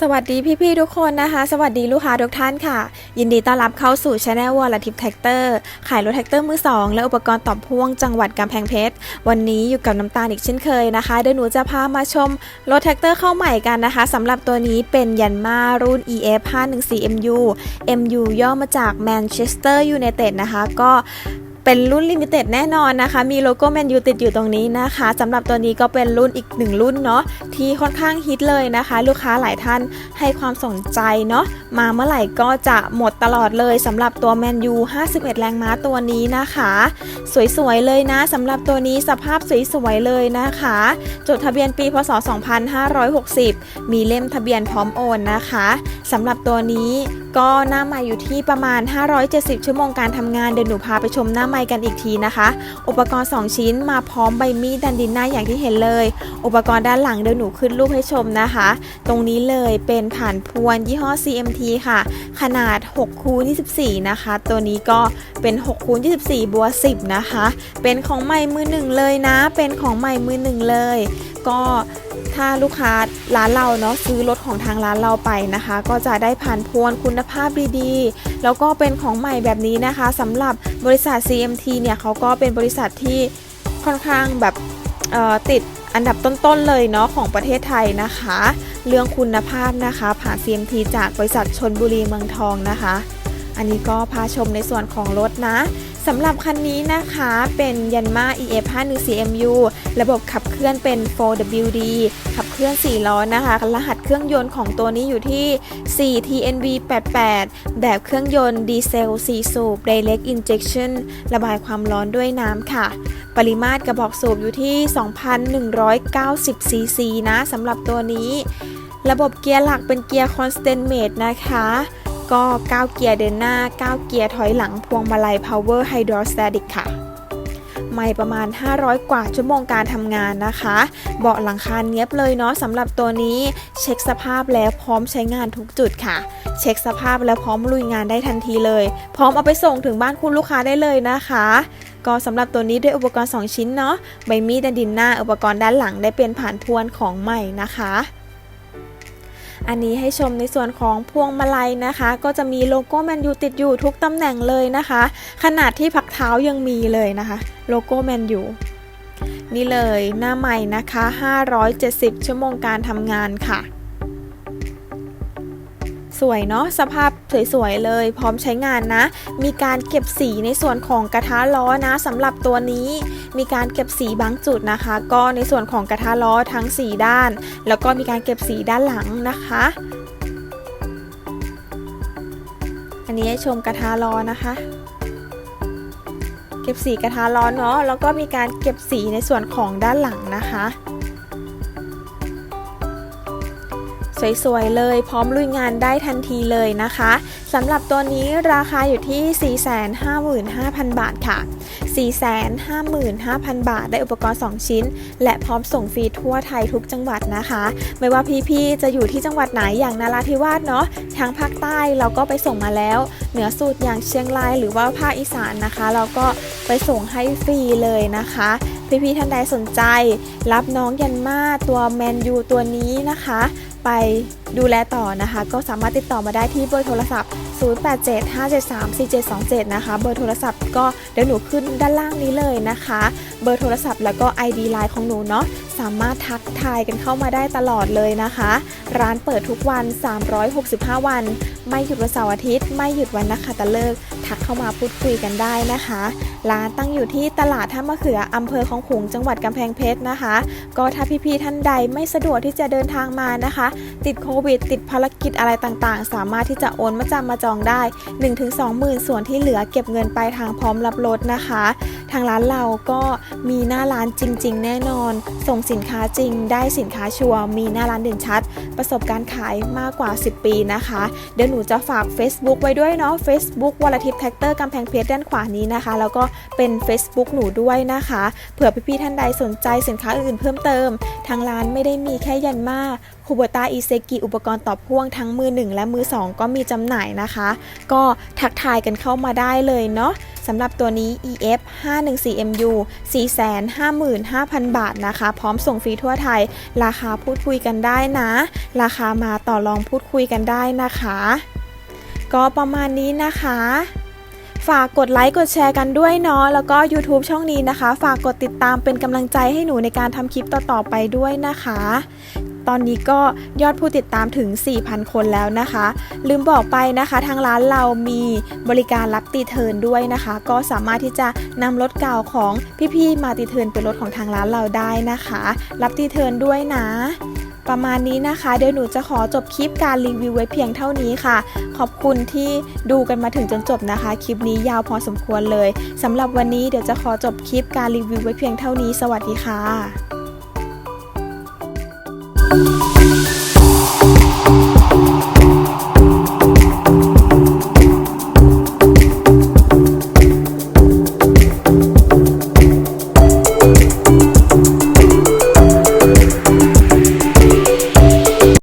สวัสดีพี่ๆทุกคนนะคะ สวัสดีลูกค้าทุกท่านค่ะ ยินดีต้อนรับเข้าสู่ช anel วอลทิปแท็กเตอร์ขายรถแท็กเตอร์มือ2และอุปกรณ์ต่อพ่วงจังหวัดกำแพงเพชร วันนี้อยู่กับน้ำตาลอีกเช่นเคยนะคะเดี๋ยวหนูจะพามาชมรถแท็กเตอร์เข้าใหม่กันนะคะสำหรับตัวนี้เป็นยันมารุ่น EF 514 MU MU ย่อมาจาก Manchester United นะคะ ก็ เป็นรุ่นลิมิเต็ดแน่นอนนะคะ มีโลโก้แมนยูติดอยู่ตรงนี้นะคะสำหรับตัวนี้ก็เป็นรุ่นอีกหนึ่งรุ่นเนาะที่ค่อนข้างฮิตเลยนะคะ ลูกค้าหลายท่านให้ความสนใจเนาะมาเมื่อไหร่ก็จะหมดตลอดเลยสำหรับตัวแมนยู51 แรงม้าตัวนี้นะคะ สวยๆเลยนะสำหรับตัวนี้สภาพสวยๆเลยนะคะ จดทะเบียนปีพศ 2560 มีเล่มทะเบียนพร้อมโอนนะคะสำหรับตัวนี้ก็หน้าใหม่อยู่ที่ประมาณ 570 ชั่วโมงการทำงาน เดี๋ยวหนูพาไปชมหน้าใหม่กันอีกทีนะคะ อุปกรณ์ 2 ชิ้นมาพร้อมใบมีดดันดินหน้าอย่างที่เห็นเลย อุปกรณ์ด้านหลังเดี๋ยวหนูขึ้นรูปให้ชมนะคะ ตรงนี้เลยเป็นผ่านพวนยี่ห้อ CMT ค่ะ ขนาด6คูณ24 นะคะ ตัวนี้ก็เป็น6คูณ24บัว10 นะคะ เป็นของใหม่มือหนึ่งเลยนะ เป็นของใหม่มือหนึ่งเลย ก็ ถ้าลูกค้าร้านเราเนาะซื้อรถของทางร้านเราไปนะคะ ก็จะได้ผ่านพวนคุณภาพดีๆ แล้วก็เป็นของใหม่แบบนี้นะคะสำหรับบริษัท CMT เนี่ยเขาก็เป็นบริษัทที่ค่อนข้างแบบติดอันดับต้นๆเลยเนาะของประเทศไทยนะคะ เรื่องคุณภาพนะคะ ผ่าน CMT จากบริษัทชนบุรีเมืองทองนะคะ อันนี้ก็พาชมในส่วนของรถนะ สำหรับคันนี้นะคะเป็นยันมา EF 514 MU ระบบขับเคลื่อนเป็น 4WD ขับเคลื่อน 4 ล้อนะคะ รหัสเครื่องยนต์ของตัวนี้อยู่ที่ 4 TNV 88 แบบเครื่องยนต์ดีเซล 4 สูบ Direct Injection ระบายความร้อนด้วยน้ำค่ะ ปริมาตรกระบอกสูบอยู่ที่ 2,190 cc นะสำหรับตัวนี้ ระบบเกียร์หลักเป็นเกียร์ Constant Mate นะคะ ก็9เกียร์เดินหน้า 9 เกียร์ถอยหลังพวงมาลัย Power Hydrostatic ค่ะ ไม่ประมาณ 500 กว่าชั่วโมงการทำงานนะคะ เบาะหลังคาเนี้ยบเลยเนาะสำหรับตัวนี้เช็คสภาพแล้วพร้อมใช้งานทุกจุดค่ะ เช็คสภาพแล้วพร้อมลุยงานได้ทันทีเลย พร้อมเอาไปส่งถึงบ้านคุณลูกค้าได้เลยนะคะก็สำหรับตัวนี้ด้วยอุปกรณ์ 2 ชิ้นเนาะใบมีดดันดินหน้า อุปกรณ์ด้านหลังได้เป็นผ่านทวนของใหม่นะคะ อันนี้ให้ชมในส่วนของพวงมาลัยนะคะ ก็จะมีโลโก้แมนยูติดอยู่ทุกตำแหน่งเลยนะคะ ขนาดที่พักเท้ายังมีเลยนะคะ โลโก้แมนยูนี่เลยหน้าใหม่นะคะ 570 ชั่วโมงการทำงานค่ะ สวยเนาะสภาพสวยๆเลย พร้อมใช้งานนะ มีการเก็บสีในส่วนของกระทะล้อนะสำหรับตัวนี้ มีการเก็บสีบางจุดนะคะ ก็ในส่วนของกระทะล้อทั้ง 4 ด้าน แล้วก็มีการเก็บสีด้านหลังนะคะ อันนี้ให้ชมกระทะล้อนะคะเก็บสีกระทะล้อเนาะ แล้วก็มีการเก็บสีในส่วนของด้านหลังนะคะ สวยๆ เลยพร้อมลุยงานได้ทันทีเลยนะคะสำหรับตัวนี้ราคาอยู่ที่ 455,000 บาทค่ะ 455,000 บาท ได้อุปกรณ์ 2 ชิ้น และพร้อมส่งฟรีทั่วไทยทุกจังหวัดนะคะ ไม่ว่าพี่ๆ จะอยู่ที่จังหวัดไหนอย่างนาราธิวาสเนาะทางภาคใต้เราก็ไปส่งมาแล้ว เหนือสุดอย่างเชียงรายหรือว่าภาคอีสานนะคะ เราก็ไปส่งให้ฟรีเลยนะคะพี่ๆท่านใดสนใจ รับน้องยันมาตัวแมนยูตัวนี้นะคะไปดูแลต่อนะคะ ก็สามารถติดต่อมาได้ที่เบอร์โทรศัพท์ 0875734727 นะคะ เบอร์โทรศัพท์ก็เดี๋ยวหนูขึ้นด้านล่างนี้เลยนะคะ เบอร์โทรศัพท์แล้วก็ ID ไลน์ของหนูเนาะสามารถทักทายกันเข้ามาได้ตลอดเลยนะคะ ร้านเปิดทุกวัน 365 วัน ไม่หยุดวันเสาร์อาทิตย์ ไม่หยุดวันนักขัตฤกษ์ ทักเข้ามาพูดคุยกันได้นะคะ ร้านตั้งอยู่ที่ตลาดท่ามะเขืออำเภอของขลุงจังหวัดกำแพงเพชรนะคะ ก็ถ้าพี่ๆท่านใดไม่สะดวกที่จะเดินทางมานะคะ ติดโควิด ติดภารกิจอะไรต่างๆ สามารถที่จะโอนมาจำมาจองได้ 1-2หมื่นส่วนที่เหลือเก็บเงินปลายทางพร้อมรับรถนะคะ ทางร้านเราก็มีหน้าร้านจริง ๆ แน่นอน ส่งสินค้าจริง ได้สินค้าชัวร์มีหน้าร้านเด่นชัด ประสบการณ์ขายมากกว่า 10 ปีนะคะ เดี๋ยวหนูจะฝาก Facebook ไว้ด้วยเนาะ Facebook วลทิพแท็กเตอร์กำแพงเพชรด้านขวานี้นะคะ แล้วก็เป็น Facebook หนูด้วยนะคะ เผื่อพี่ๆท่านใดสนใจสินค้าอื่นๆเพิ่มเติม ทางร้านไม่ได้มีแค่ยันมาคูโบต้าอีเซกิอุปกรณ์ต่อพ่วงทั้งมือ 1 และมือ 2 ก็มีจำหน่ายนะคะ ก็ทักทายกันเข้ามาได้เลยเนาะสำหรับตัวนี้ EF 514MU 455,000 บาทนะคะ พร้อมส่งฟรีทั่วไทย ราคาพูดคุยกันได้นะ ราคามาต่อรองพูดคุยกันได้นะคะ ก็ประมาณนี้นะคะ ฝากกดไลค์กดแชร์กันด้วยเนาะแล้วก็ YouTube ช่องนี้นะคะ ฝากกดติดตามเป็นกำลังใจให้หนูในการทำคลิปต่อๆไปด้วยนะคะ ตอนนี้ก็ยอดผู้ติดตามถึง 4,000 คนแล้วนะคะ ลืมบอกไปนะคะ ทางร้านเรามีบริการรับตีเทินด้วยนะคะ ก็สามารถที่จะนำรถเก่าของพี่ๆมาตีเทินเป็นรถของทางร้านเราได้นะคะ รับตีเทินด้วยนะ ประมาณนี้นะคะเดี๋ยวหนูจะขอจบคลิปการรีวิวไว้เพียงเท่านี้ค่ะ ขอบคุณที่ดูกันมาถึงจนจบนะคะ คลิปนี้ยาวพอสมควรเลยสำหรับวันนี้เดี๋ยวจะขอจบคลิปการรีวิวไว้เพียงเท่านี้ สวัสดีค่ะ